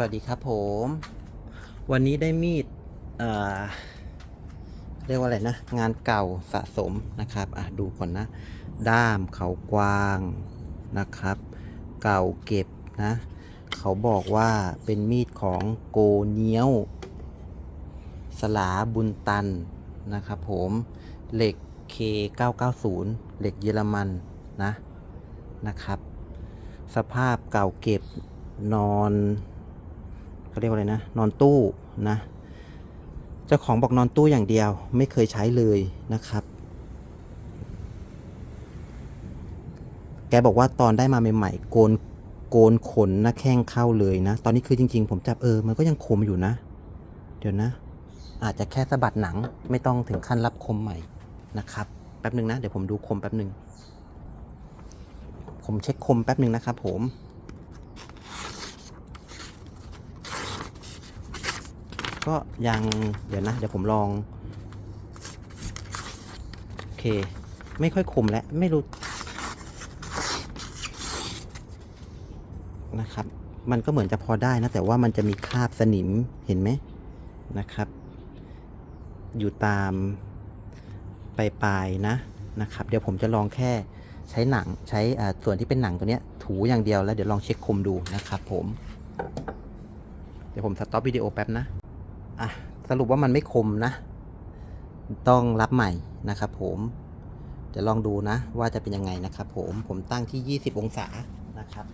สวัสดีครับผม วันนี้ได้มีดเอ่อเรียกว่าอะไรนะ งานเก่าสะสมนะครับอะดูก่อนนะ ด้ามเขากวางนะครับ เก่าเก็บนะ เขาบอกว่าเป็นมีดของโกเนียว สลาบุญตันนะครับผมเหล็ก K990 เหล็กเยอรมันนะนะครับ สภาพเก่าเก็บนอน เขาเรียกว่าอะไรนะ นอนตู้นะ เจ้าของบอกนอนตู้อย่างเดียว ไม่เคยใช้เลยนะครับ แกบอกว่าตอนได้มาใหม่ๆโกนโกนขนหน้าแข้งเข้าเลยนะ ตอนนี้คือจริง ๆ ผมจับเออ มันก็ยังคมอยู่นะ เดี๋ยวนะ อาจจะแค่สะบัดหนังไม่ต้องถึงขั้นรับคมใหม่นะครับ แป๊บหนึ่งนะ เดี๋ยวผมดูคมแป๊บหนึ่งผมเช็คคมแป๊บหนึ่งนะครับผม ก็ยังเดี๋ยวนะ เดี๋ยวผมลอง โอเค ไม่ค่อยคมแล้ว ไม่รู้ นะครับ มันก็เหมือนจะพอได้นะ แต่ว่ามันจะมีคราบสนิมเห็นไหมนะครับ อยู่ตามปลายๆนะนะครับ เดี๋ยวผมจะลองแค่ใช้หนังใช้ส่วนที่เป็นหนังตัวเนี้ยถูอย่างเดียวแล้วเดี๋ยวลองเช็คคมดูนะครับผม เดี๋ยวผมสต็อปวิดีโอแป๊บนะ อะสรุปว่ามันไม่คมนะ ต้องรับใหม่นะครับผมจะลองดูนะว่าจะเป็นยังไงนะครับผมผมตั้งที่ 20 องศานะครับ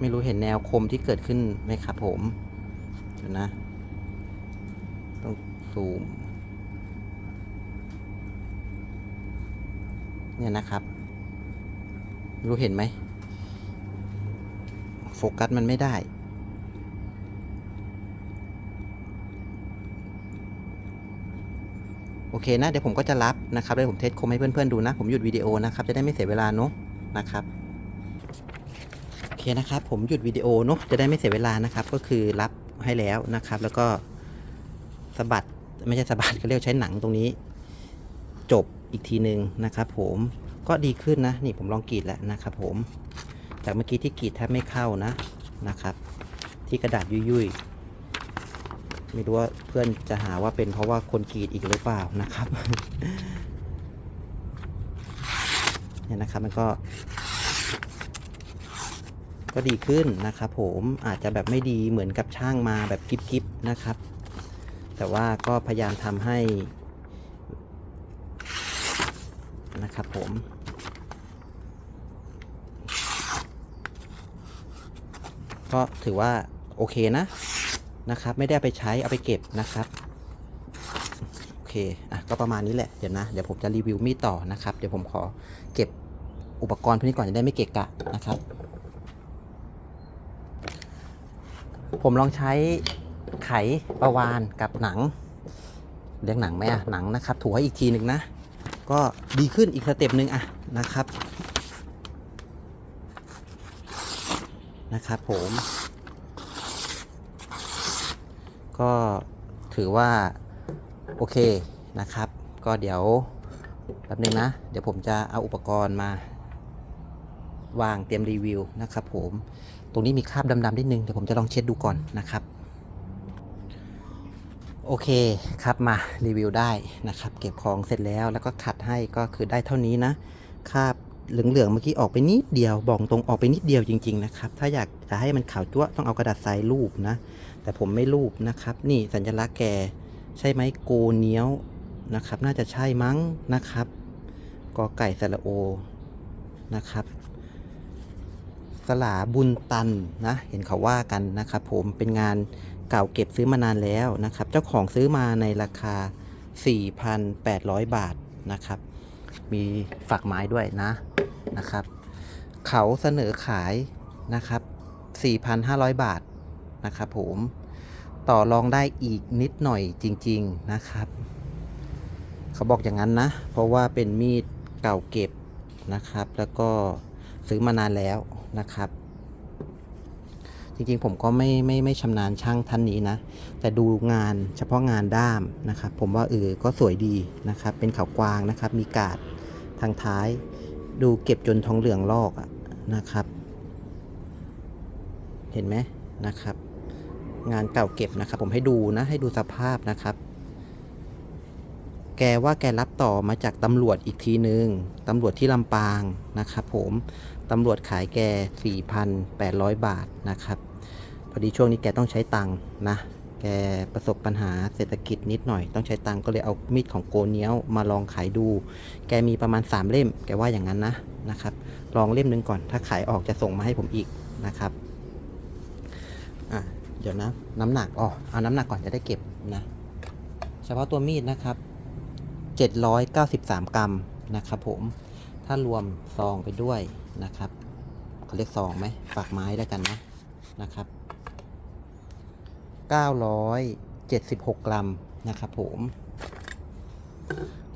ไม่รู้เห็นแนวคมที่เกิดขึ้นไหมครับผมเดี๋ยวนะ ต้องซูม เนี่ยนะครับ รู้เห็นไหม โฟกัสมันไม่ได้โอเคนะ เดี๋ยวผมก็จะรับนะครับเดี๋ยวผมเทสคมให้เพื่อนๆดูนะ ผมหยุดวิดีโอนะครับ จะได้ไม่เสียเวลาเนอะนะครับ เคนะครับผมหยุดวิดีโอเนอะจะได้ไม่เสียเวลานะครับ ก็คือรับให้แล้วนะครับ แล้วก็สะบัดไม่ใช่สะบัดก็เรียกใช้หนังตรงนี้ จบอีกทีหนึ่งนะครับ ผมก็ดีขึ้นนะ นี่ผมลองกรีดแล้วนะครับ ผมจากเมื่อกี้ที่กรีดแทบไม่เข้านะนะครับ ที่กระดาษยุ่ยๆไม่รู้ว่าเพื่อนจะหาว่าเป็นเพราะว่าคนกรีดอีกหรือเปล่านะครับเนี่ยนะครับมันก็ ก็ดีขึ้นนะครับผมอาจจะแบบไม่ดีเหมือนกับช่างมาแบบกิบๆนะครับ แต่ว่าก็พยายามทำให้นะครับผมก็ถือว่าโอเคนะนะครับ ไม่ได้ไปใช้เอาไปเก็บนะครับโอเคอะก็ประมาณนี้แหละเดี๋ยวนะเดี๋ยวผมจะรีวิวมีดต่อนะครับ เดี๋ยวผมขอเก็บอุปกรณ์พวกนี้ก่อนจะได้ไม่เกะกะนะครับ ผมลองใช้ไขประวานกับหนังเรียกหนังไหมอะหนังนะครับ ถูให้อีกทีหนึ่งนะ ก็ดีขึ้นอีกสเต็ปหนึ่งอะนะครับ นะครับผม ก็ถือว่า โอเคนะครับ ก็เดี๋ยวแป๊บนึงนะ เดี๋ยวผมจะเอาอุปกรณ์มาวางเตรียมรีวิวนะครับผม ตรงนี้มีคราบดำๆนิดนึงเดี๋ยวผมจะลองเช็ดดูก่อนนะครับ โอเคครับมารีวิวได้นะครับ เก็บของเสร็จแล้วแล้วก็ขัดให้ก็คือได้เท่านี้นะคราบเหลืองๆเมื่อกี้ออกไปนิดเดียวบอกตรงออกไปนิดเดียวจริง ๆ นะครับ ถ้าอยากจะให้มันขาวจั๊วต้องเอากระดาษทรายรูปนะ แต่ผมไม่รูปนะครับ นี่สัญลักษณ์แกใช่ไหมโกเนียวนะครับ น่าจะใช่มั้งนะครับกอไก่สระโอนะครับ สลาบุญตันนะ เห็นเขาว่ากันนะครับผมเป็นงานเก่าเก็บซื้อมานานแล้วนะครับ เจ้าของซื้อมาในราคา 4,800 บาทนะครับ มีฝากไม้ด้วยนะนะครับ เขาเสนอขายนะครับ 4,500 บาทนะครับผมต่อรองได้อีกนิดหน่อยจริง ๆนะครับ เขาบอกอย่างนั้นนะ เพราะว่าเป็นมีดเก่าเก็บนะครับ แล้วก็ซื้อมานานแล้ว นะครับ จริงๆผมก็ไม่ไม่ไม่ชำนาญช่างท่านนี้นะ แต่ดูงานเฉพาะงานด้ามนะครับ ผมว่าเออก็สวยดีนะครับ เป็นเขากวางนะครับ มีกาดทางท้าย ดูเก็บจนทองเหลืองลอกอะนะครับ เห็นไหมนะครับ งานเก่าเก็บนะครับ ผมให้ดูนะให้ดูสภาพนะครับ แกว่าแกรับต่อมาจากตำรวจอีกทีนึง ตำรวจที่ลำปางนะครับผมตำรวจขายแก 4,800 บาทนะครับ พอดีช่วงนี้แกต้องใช้ตังค์นะ แกประสบปัญหาเศรษฐกิจนิดหน่อย ต้องใช้ตังค์ก็เลยเอามีดของโกเนี้ยวมาลองขายดู แกมีประมาณ 3 เล่ม แกว่าอย่างนั้นนะนะครับ ลองเล่มหนึ่งก่อน ถ้าขายออกจะส่งมาให้ผมอีกนะครับอะเดี๋ยวนะ น้ำหนักอ๋อเอาน้ำหนักก่อนจะได้เก็บนะ เฉพาะตัวมีดนะครับ 793 กรัมนะครับผมถ้ารวมซองไปด้วยนะครับเขาเรียกซองไหมฝากไม้แล้วกันนะนะครับ 976 กรัมนะครับผม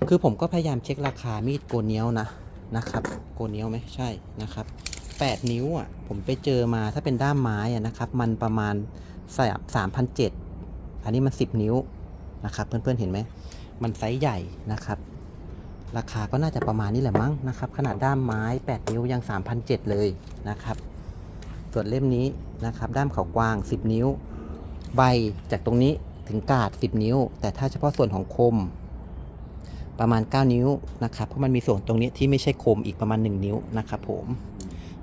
คือผมก็พยายามเช็คราคามีดโกเนียวนะนะครับ โกเนียวไหมใช่นะครับ8 นิ้วอะผมไปเจอมาถ้าเป็นด้ามไม้อะนะครับ มันประมาณสามพันเจ็ดอันนี้มัน 10 นิ้วนะครับ เพื่อนๆเห็นไหม มันไซส์ใหญ่นะครับ ราคาก็น่าจะประมาณนี้แหละมั้งนะครับ ขนาดด้ามไม้ 8 นิ้วยัง3,007เลยนะครับ ส่วนเล่มนี้นะครับ ด้ามเขากว้าง 10 นิ้ว ใบจากตรงนี้ถึงกาด 10 นิ้ว แต่ถ้าเฉพาะส่วนของคมประมาณ 9 นิ้วนะครับ เพราะมันมีส่วนตรงนี้ที่ไม่ใช่คมอีกประมาณ 1 นิ้วนะครับผม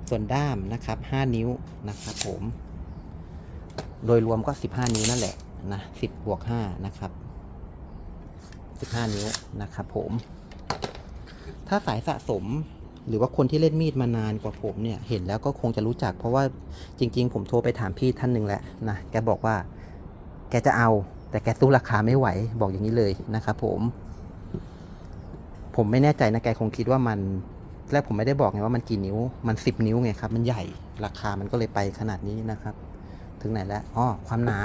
ส่วนด้ามนะครับ 5 นิ้วนะครับผม โดยรวมก็ 15 นิ้วนั่นแหละนะ10บวก5นะครับ 15 นิ้วนะครับผม ถ้าสายสะสมหรือว่าคนที่เล่นมีดมานานกว่าผมเนี่ย เห็นแล้วก็คงจะรู้จัก เพราะว่าจริง ๆ ผมโทรไปถามพี่ท่านหนึ่งแหละนะแกบอกว่า แกจะเอา แต่แกสู้ราคาไม่ไหวบอกอย่างนี้เลยนะครับผม ผมไม่แน่ใจนะแกคงคิดว่ามันแรกผมไม่ได้บอกไงว่ามันกี่นิ้ว มัน 10 นิ้วไงครับ มันใหญ่ราคามันก็เลยไปขนาดนี้นะครับ ถึงไหนแล้วอ๋อความหนา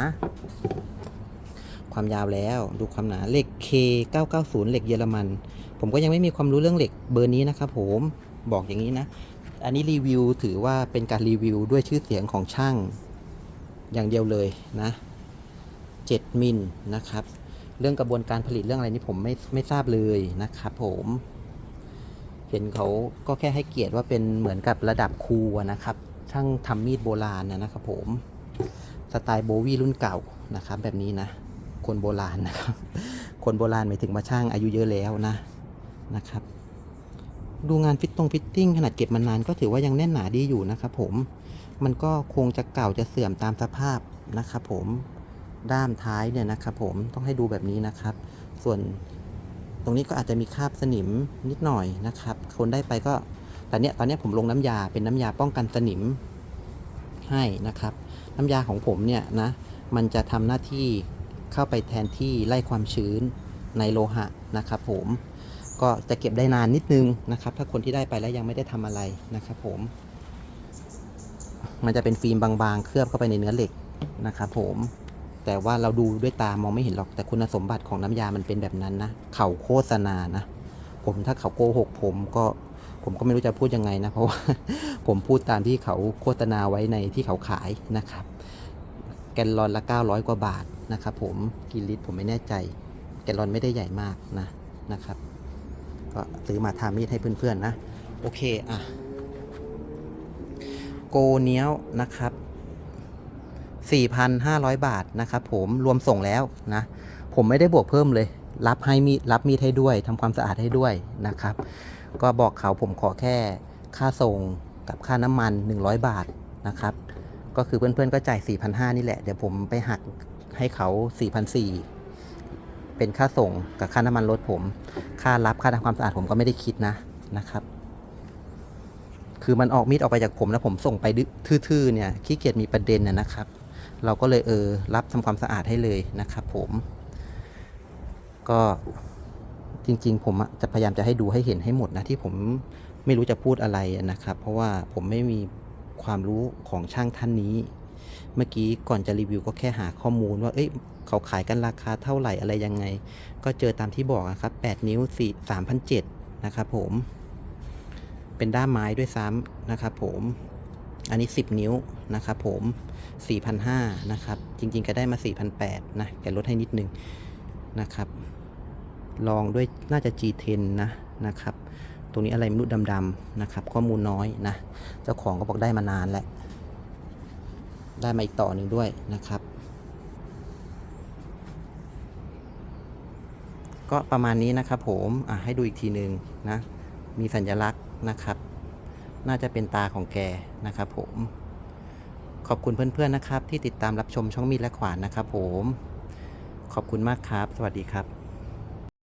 ความยาวแล้ว ดูความหนาเหล็ก K 990 เหล็กเยอรมัน ผมก็ยังไม่มีความรู้เรื่องเหล็กเบอร์นี้นะครับผมบอกอย่างนี้นะ อันนี้รีวิวถือว่าเป็นการรีวิวด้วยชื่อเสียงของช่างอย่างเดียวเลยนะ7มิลนะครับ เรื่องกระบวนการผลิตเรื่องอะไรนี่ผมไม่ไม่ทราบเลยนะครับผมเห็นเขาก็แค่ให้เกียรติว่าเป็นเหมือนกับระดับครูนะครับ ช่างทำมีดโบราณนะนะครับผม สไตล์โบวีรุ่นเก่านะครับแบบนี้นะ คนโบราณนะครับ คนโบราณหมายถึงมาช่างอายุเยอะแล้วนะนะครับ ดูงานฟิตตรงฟิตติ้งขนาดเก็บมานานก็ถือว่ายังแน่นหนาดีอยู่นะครับ ผมมันก็คงจะเก่าจะเสื่อมตามสภาพนะครับ ผมด้ามท้ายเนี่ยนะครับ ผมต้องให้ดูแบบนี้นะครับ ส่วนตรงนี้ก็อาจจะมีคราบสนิมนิดหน่อยนะครับ คนได้ไปก็แต่เนี้ยตอนนี้ผมลงน้ำยาเป็นน้ำยาป้องกันสนิมให้นะครับ น้ำยาของผมเนี่ยนะมันจะทำหน้าที่ เข้าไปแทนที่ไล่ความชื้นในโลหะนะครับผมก็จะเก็บได้นานนิดนึงนะครับ ถ้าคนที่ได้ไปแล้วยังไม่ได้ทำอะไรนะครับผม มันจะเป็นฟิล์มบางๆ เคลือบเข้าไปในเนื้อเหล็กนะครับผม แต่ว่าเราดูด้วยตามองไม่เห็นหรอกแต่คุณสมบัติของน้ำยามันเป็นแบบนั้นนะ เขาโฆษณานะ ผมถ้าเขาโกหกผมก็ผมก็ไม่รู้จะพูดยังไงนะ เพราะว่าผมพูดตามที่เขาโฆษณาไว้ในที่เขาขายนะครับ แกลลอนละ900 กว่าบาท นะครับผมกินลิตรผมไม่แน่ใจ แกลลอนไม่ได้ใหญ่มากนะนะครับ ก็ซื้อมาทามีดให้เพื่อนๆนะ โอเคอะโกเนี้ยวนะครับ 4,500 บาทนะครับผมรวมส่งแล้วนะ ผมไม่ได้บวกเพิ่มเลย รับให้มีรับมีดให้ด้วยทำความสะอาดให้ด้วยนะครับ ก็บอกเขาผมขอแค่ค่าส่งกับค่าน้ำมัน 100 บาทนะครับ ก็คือเพื่อนๆก็จ่าย 4,500 นี่แหละ เดี๋ยวผมไปหัก ให้เขา4,400 เป็นค่าส่งกับค่าน้ำมันรถผม ค่ารับค่าทำความสะอาดผมก็ไม่ได้คิดนะนะครับ คือมันออกมีดออกไปจากผมแล้วผมส่งไปทื่อๆเนี่ยขี้เกียจมีประเด็นนะนะครับ เราก็เลยเออรับทำความสะอาดให้เลยนะครับ ผม ก็จริง ๆ ผมจะพยายามจะให้ดูให้เห็นให้หมดนะที่ผมไม่รู้จะพูดอะไรนะครับ เพราะว่าผมไม่มีความรู้ของช่างท่านนี้ เมื่อกี้ก่อนจะรีวิวก็แค่หาข้อมูลว่า เอ้ยเขาขายกันราคาเท่าไหร่อะไรยังไง ก็เจอตามที่บอกอะครับ 8 นิ้ว4 3,007นะครับผม เป็นด้ามไม้ด้วยซ้ำนะครับผม อันนี้ 10 นิ้วนะครับผม 4,500นะครับ จริงๆก็ได้มา 4,800นะแกลดให้นิดนึงนะครับ ลองด้วยน่าจะ G10 นะนะครับ ตรงนี้อะไรไม่รู้ดำๆนะครับ ข้อมูลน้อยนะ เจ้าของก็บอกได้มานานแล้ว ได้มาอีกต่อหนึ่งด้วยนะครับ ก็ประมาณนี้นะครับผมอะให้ดูอีกทีหนึ่งนะ มีสัญลักษณ์นะครับ น่าจะเป็นตาของแกนะครับผม ขอบคุณเพื่อนๆนะครับ ที่ติดตามรับชมช่องมีดและขวานนะครับผม ขอบคุณมากครับ สวัสดีครับ